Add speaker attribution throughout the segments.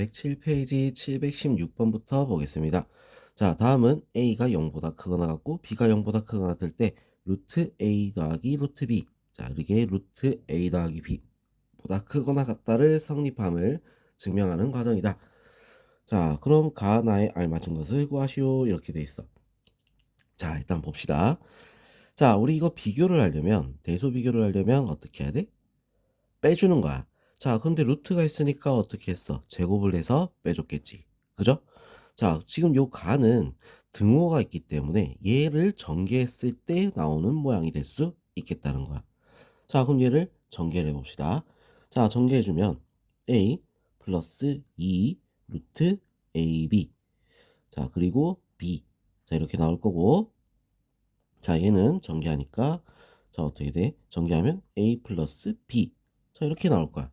Speaker 1: 107페이지 716번부터 보겠습니다. 자, 다음은 a가 0보다 크거나 같고 b가 0보다 크거나 같을 때 루트 a 더하기 루트 b 자, 이렇게 루트 a 더하기 b보다 크거나 같다를 성립함을 증명하는 과정이다. 자, 그럼 가 나에 알맞은 것을 구하시오 이렇게 돼 있어. 자, 일단 봅시다. 자, 우리 이거 비교를 하려면 대소 비교를 하려면 어떻게 해야 돼? 빼주는 거야. 자, 근데 루트가 있으니까 어떻게 했어? 제곱을 해서 빼줬겠지. 그죠? 자, 지금 요 가는 등호가 있기 때문에 얘를 전개했을 때 나오는 모양이 될 수 있겠다는 거야. 자, 그럼 얘를 전개를 해봅시다. 자, 전개해주면 a 플러스 2 루트 ab 자, 그리고 b 자, 이렇게 나올 거고 자, 얘는 전개하니까 자, 어떻게 돼? 전개하면 a 플러스 b 자, 이렇게 나올 거야.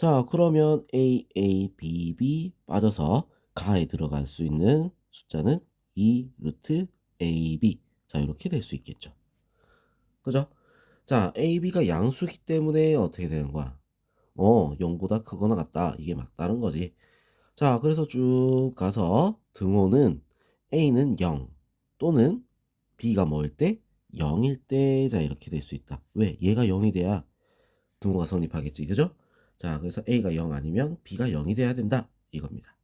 Speaker 1: 자, 그러면 a, a, b, b 빠져서 가에 들어갈 수 있는 숫자는 2 루트 ab 자, 이렇게 될 수 있겠죠. 그죠? 자, ab가 양수기 때문에 어떻게 되는 거야? 어, 0보다 크거나 같다. 이게 맞다는 거지. 자, 그래서 쭉 가서 등호는 a는 0 또는 b가 뭐일 때? 0일 때, 자, 이렇게 될 수 있다. 왜? 얘가 0이 돼야 등호가 성립하겠지. 그죠? 자, 그래서 a가 0 아니면 b가 0이 돼야 된다. 이겁니다.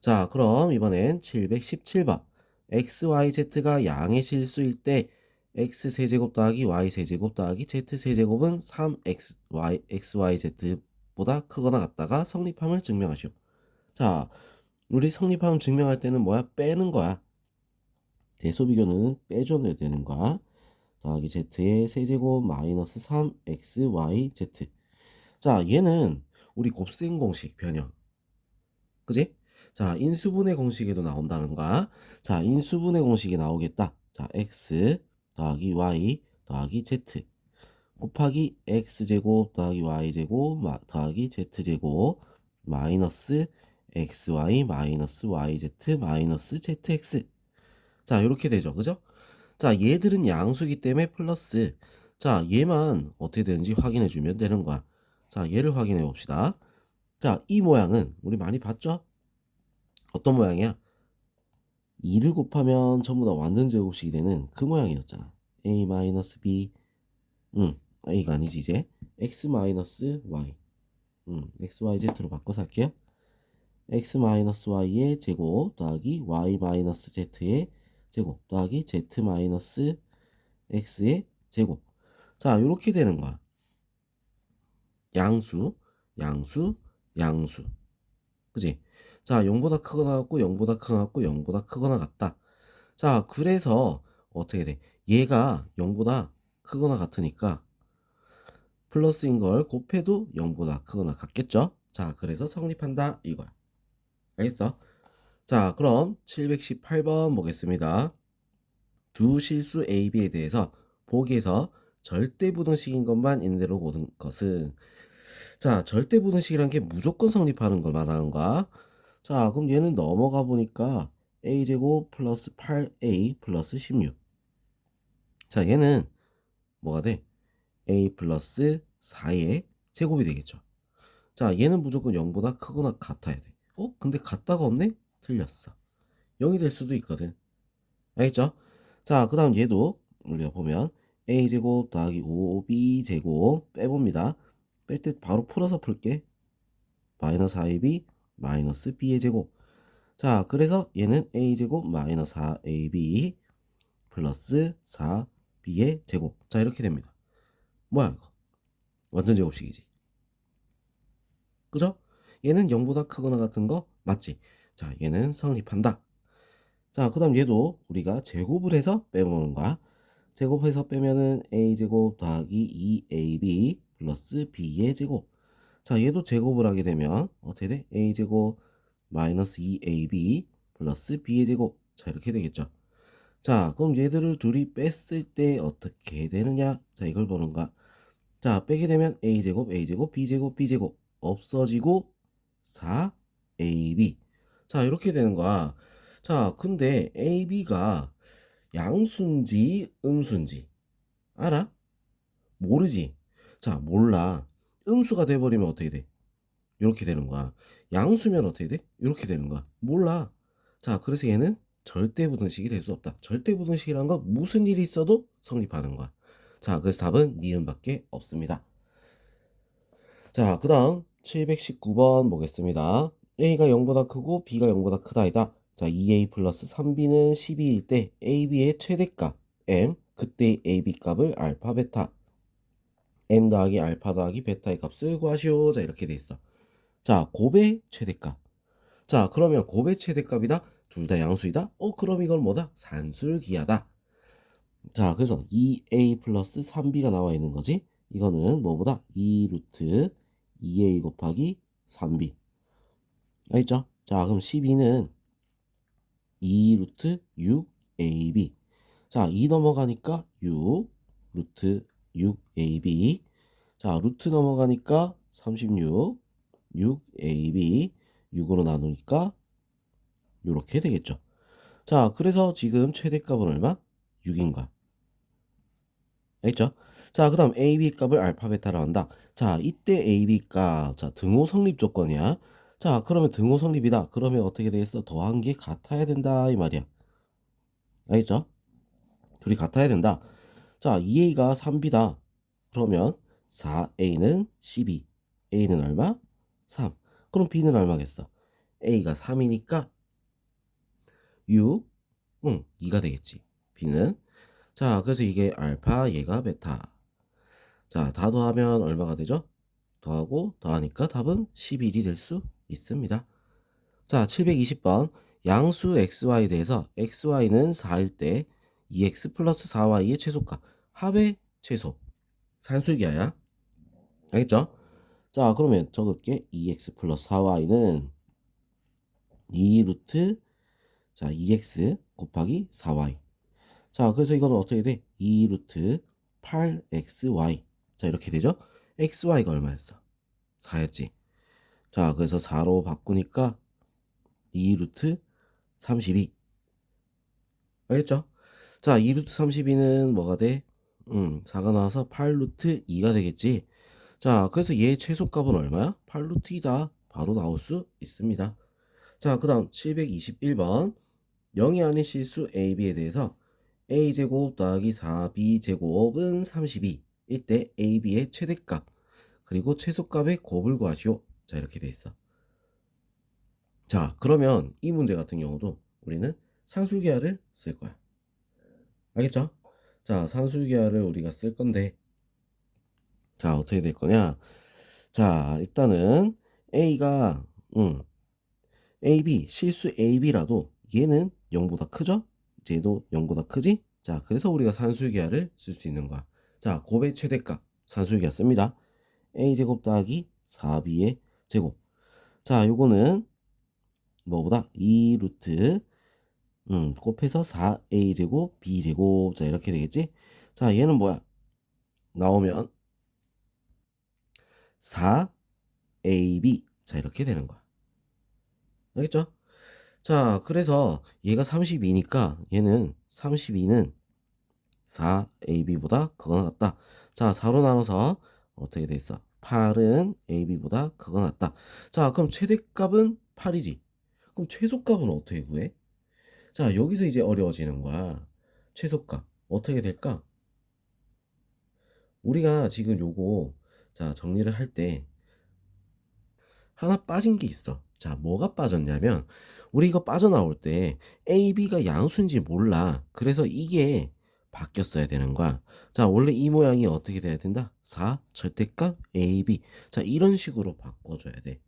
Speaker 1: 자, 그럼 이번엔 717번. x, y, z가 양의 실수일 때 x 세제곱 더하기 y 세제곱 더하기 z 세제곱은 3x, y, x, y, z보다 크거나 같다가 성립함을 증명하시오. 자, 우리 성립함을 증명할 때는 뭐야? 빼는 거야. 대소 비교는 빼줘야 되는 거야. 더하기 z의 세제곱 마이너스 3x, y, z. 자, 얘는 우리 곱셈 공식 변형. 그지? 자, 인수분해 공식에도 나온다는 거야. 자, 인수분해 공식이 나오겠다. 자, x 더하기 y 더하기 z 곱하기 x제곱 더하기 y제곱 더하기 z제곱 마이너스 xy 마이너스 yz 마이너스 zx 자 이렇게 되죠 그죠 자 얘들은 양수기 때문에 플러스 자 얘만 어떻게 되는지 확인해 주면 되는 거야 자 얘를 확인해 봅시다. 자 이 모양은 우리 많이 봤죠? 어떤 모양이야? 2를 곱하면 전부 다 완전 제곱식이 되는 그 모양이었잖아. a 마이너스 b. 음, a가 아니지 이제. X 마이너스 y. 음, x, y, z로 바꿔서 할게요. x 마이너스 y의 제곱 더하기 y 마이너스 z의 제곱 더하기 z 마이너스 x의 제곱. 자 이렇게 되는 거야. 양수, 양수, 양수 그지? 자, 0보다 크거나 같고 0보다 크거나 같고 0보다 크거나 같다. 자, 그래서 어떻게 돼? 얘가 0보다 크거나 같으니까 플러스인 걸 곱해도 0보다 크거나 같겠죠? 자, 그래서 성립한다 이거야. 알겠어? 자, 그럼 718번 보겠습니다. 두 실수 A, B에 대해서 보기에서 절대부등식인 것만 있는 대로 고른 것은 자, 절대 부등식이란 게 무조건 성립하는 걸 말하는 거야. 자, 그럼 얘는 넘어가 보니까 a제곱 플러스 8a 플러스 16. 자, 얘는 뭐가 돼? a 플러스 4의 제곱이 되겠죠. 자, 얘는 무조건 0보다 크거나 같아야 돼. 어? 근데 같다가 없네? 틀렸어. 0이 될 수도 있거든. 알겠죠? 자, 그 다음 얘도 우리가 보면 a제곱 더하기 5b제곱 빼봅니다. 뺄 때 바로 풀어서 풀게. 마이너스 4ab 마이너스 b의 제곱. 자, 그래서 얘는 a제곱 마이너스 4ab 플러스 4b의 제곱. 자, 이렇게 됩니다. 뭐야, 이거? 완전 제곱식이지. 그죠? 얘는 0보다 크거나 같은 거 맞지? 자, 얘는 성립한다. 자, 그 다음 얘도 우리가 제곱을 해서 빼보는 거야. 제곱해서 빼면은 a제곱 더하기 2ab 플러스 b의 제곱. 자, 얘도 제곱을 하게 되면 어떻게 돼? a제곱 마이너스 2ab 플러스 b의 제곱. 자, 이렇게 되겠죠. 자, 그럼 얘들을 둘이 뺐을 때 어떻게 되느냐? 자, 이걸 보는가? 자, 빼게 되면 a제곱, a제곱, b제곱, b제곱 없어지고 4ab. 자, 이렇게 되는 거야. 자, 근데 ab가 양수인지 음수인지 알아? 모르지? 자, 몰라. 음수가 돼버리면 어떻게 돼? 이렇게 되는 거야. 양수면 어떻게 돼? 이렇게 되는 거야. 몰라. 자, 그래서 얘는 절대 부등식이 될 수 없다. 절대 부등식이란 건 무슨 일이 있어도 성립하는 거야. 자, 그래서 답은 니은밖에 없습니다. 자, 그 다음 719번 보겠습니다. a가 0보다 크고 b가 0보다 크다이다. 자, 2a 플러스 3b는 12일 때 ab의 최대값 m 그때 ab 값을 알파 베타 m 더하기 알파 더하기 베타의 값을 구하시오. 자, 이렇게 돼 있어. 자, 곱의 최대값. 자, 그러면 곱의 최대값이다. 둘 다 양수이다. 어, 그럼 이건 뭐다? 산술기하다. 자, 그래서 2a 플러스 3b가 나와 있는 거지. 이거는 뭐보다 2 루트 2a 곱하기 3b. 알겠죠? 자, 그럼 12는 2 루트 6ab. 자, 2 넘어가니까 6 루트 6ab. 자, 루트 넘어가니까 36 6ab 6으로 나누니까 이렇게 되겠죠. 자, 그래서 지금 최대값은 얼마? 6인가? 알겠죠? 자, 그 다음 AB 값을 알파 베타로 한다. 자, 이때 AB 값, 자, 등호 성립 조건이야. 자, 그러면 등호 성립이다. 그러면 어떻게 되겠어? 더한 게 같아야 된다. 이 말이야. 알겠죠? 둘이 같아야 된다. 자, 2A가 3B다. 그러면 4A는 12. A는 얼마? 3. 그럼 B는 얼마겠어? A가 3이니까 6, 응, 2가 되겠지. B는. 자, 그래서 이게 알파, 얘가 베타. 자, 다 더하면 얼마가 되죠? 더하고 더하니까 답은 11이 될 수 있습니다. 자, 720번. 양수 xy에 대해서 xy는 4일 때 2x 플러스 4y의 최소값. 합의 최소. 산술기하야. 알겠죠? 자, 그러면 적을게. 2x 플러스 4y는 2루트 자, 2x 곱하기 4y. 자, 그래서 이거는 어떻게 돼? 2루트 8xy. 자, 이렇게 되죠? xy가 얼마였어? 4였지. 자, 그래서 4로 바꾸니까 2루트 32. 알겠죠? 자, 2루트 32는 뭐가 돼? 음, 4가 나와서 8루트 2가 되겠지. 자, 그래서 얘 최소값은 얼마야? 8루트 2다. 바로 나올 수 있습니다. 자, 그 다음 721번. 0이 아닌 실수 AB에 대해서 A제곱 더하기 4B제곱은 32. 이때 AB의 최대값 그리고 최소값의 곱을 구하시오. 자, 이렇게 돼 있어. 자, 그러면 이 문제 같은 경우도 우리는 산술기하를 쓸 거야. 알겠죠? 자, 산술기하를 우리가 쓸 건데 자, 어떻게 될 거냐? 자, 일단은 A가 음, AB 실수 AB라도 얘는 0보다 크죠? 쟤도 0보다 크지? 자, 그래서 우리가 산술기하를 쓸 수 있는 거야. 자, 곱의 최대값 산술기하 씁니다. a제곱 더하기 4b의 제곱. 자, 요거는 뭐보다 2루트 음, 곱해서 4a제곱 b제곱. 자, 이렇게 되겠지? 자, 얘는 뭐야? 나오면 4ab. 자, 이렇게 되는 거야. 알겠죠? 자, 그래서 얘가 32니까 얘는 32는 4ab보다 크거나 같다. 자, 4로 나눠서 어떻게 돼 있어? 8은 ab보다 크거나 같다. 자, 그럼 최대값은 8이지. 그럼 최소값은 어떻게 구해? 자, 여기서 이제 어려워지는 거야. 최소값. 어떻게 될까? 우리가 지금 요거 자, 정리를 할 때 하나 빠진 게 있어. 자, 뭐가 빠졌냐면 우리 이거 빠져나올 때 A, B가 양수인지 몰라. 그래서 이게 바뀌었어야 되는 거야. 자, 원래 이 모양이 어떻게 돼야 된다? 4 절대값 A, B. 자, 이런 식으로 바꿔줘야 돼.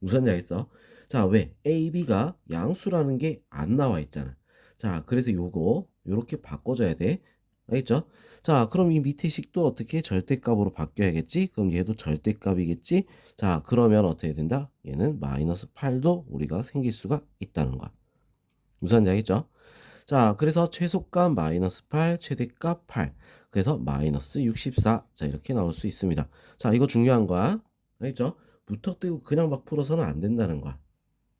Speaker 1: 무슨 알겠어? 자, 왜? A, B가 양수라는 게 안 나와 있잖아. 자, 그래서 요거 요렇게 바꿔줘야 돼. 알겠죠? 자, 그럼 이 밑에 식도 어떻게 절대값으로 바뀌어야겠지? 그럼 얘도 절대값이겠지? 자, 그러면 어떻게 된다? 얘는 마이너스 8도 우리가 생길 수가 있다는 거야. 무슨 알겠죠? 자, 그래서 최소값 마이너스 8, 최대값 8. 그래서 마이너스 64. 자, 이렇게 나올 수 있습니다. 자, 이거 중요한 거야. 알겠죠? 무턱대고 그냥 막 풀어서는 안 된다는 거야.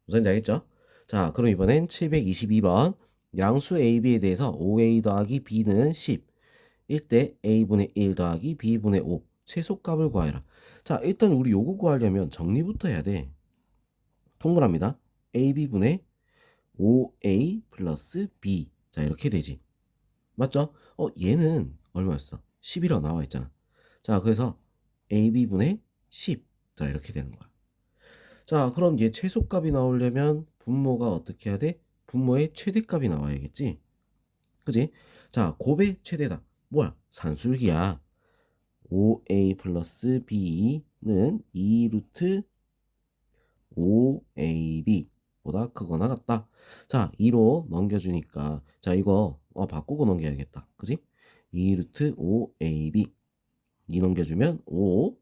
Speaker 1: 무슨 알겠죠? 자, 그럼 이번엔 722번. 양수 AB에 대해서 5A 더하기 B는 10. 일때 A분의 1 더하기 B분의 5. 최소값을 구하라. 자, 일단 우리 요거 구하려면 정리부터 해야 돼. 통분합니다. AB분의 5A 플러스 B. 자, 이렇게 되지. 맞죠? 어, 얘는 얼마였어? 11로 나와 있잖아. 자, 그래서 AB분의 10. 자, 이렇게 되는 거야. 자, 그럼 얘 최소값이 나오려면 분모가 어떻게 해야 돼? 분모의 최대값이 나와야겠지? 그지? 자, 곱의 최대다. 뭐야? 산술기야. 5a 플러스 b는 2루트 5ab보다 크거나 같다. 자, 2로 넘겨주니까 자, 이거 어, 바꾸고 넘겨야겠다. 그지? 2루트 5ab 2 넘겨주면 5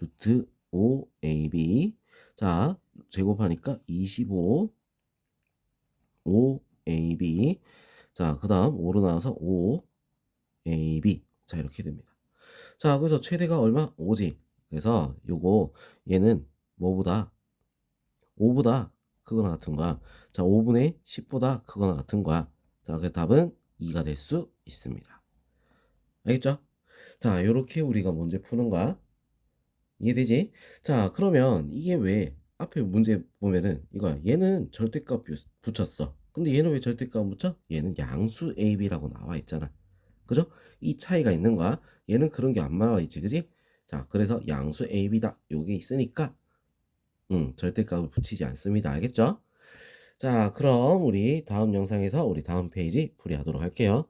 Speaker 1: 루트 5ab 자, 제곱하니까 25 5ab 자, 그 다음 5로 나와서 5ab 자, 이렇게 됩니다. 자, 그래서 최대가 얼마? 5지. 그래서 요거 얘는 뭐보다 5보다 크거나 같은 거야. 자, 5분의 10보다 크거나 같은 거야. 자, 그래서 답은 2가 될 수 있습니다. 알겠죠? 자, 요렇게 우리가 문제 푸는 거야. 이해되지? 자, 그러면 이게 왜 앞에 문제 보면은 이거야. 얘는 절대값 부- 붙였어. 근데 얘는 왜 절대값 붙여? 얘는 양수 AB라고 나와 있잖아. 그죠? 이 차이가 있는 거야. 얘는 그런 게 안 나와 있지, 그지? 자, 그래서 양수 AB다. 요게 있으니까, 음, 절대값을 붙이지 않습니다. 알겠죠? 자, 그럼 우리 다음 영상에서 우리 다음 페이지 풀이하도록 할게요.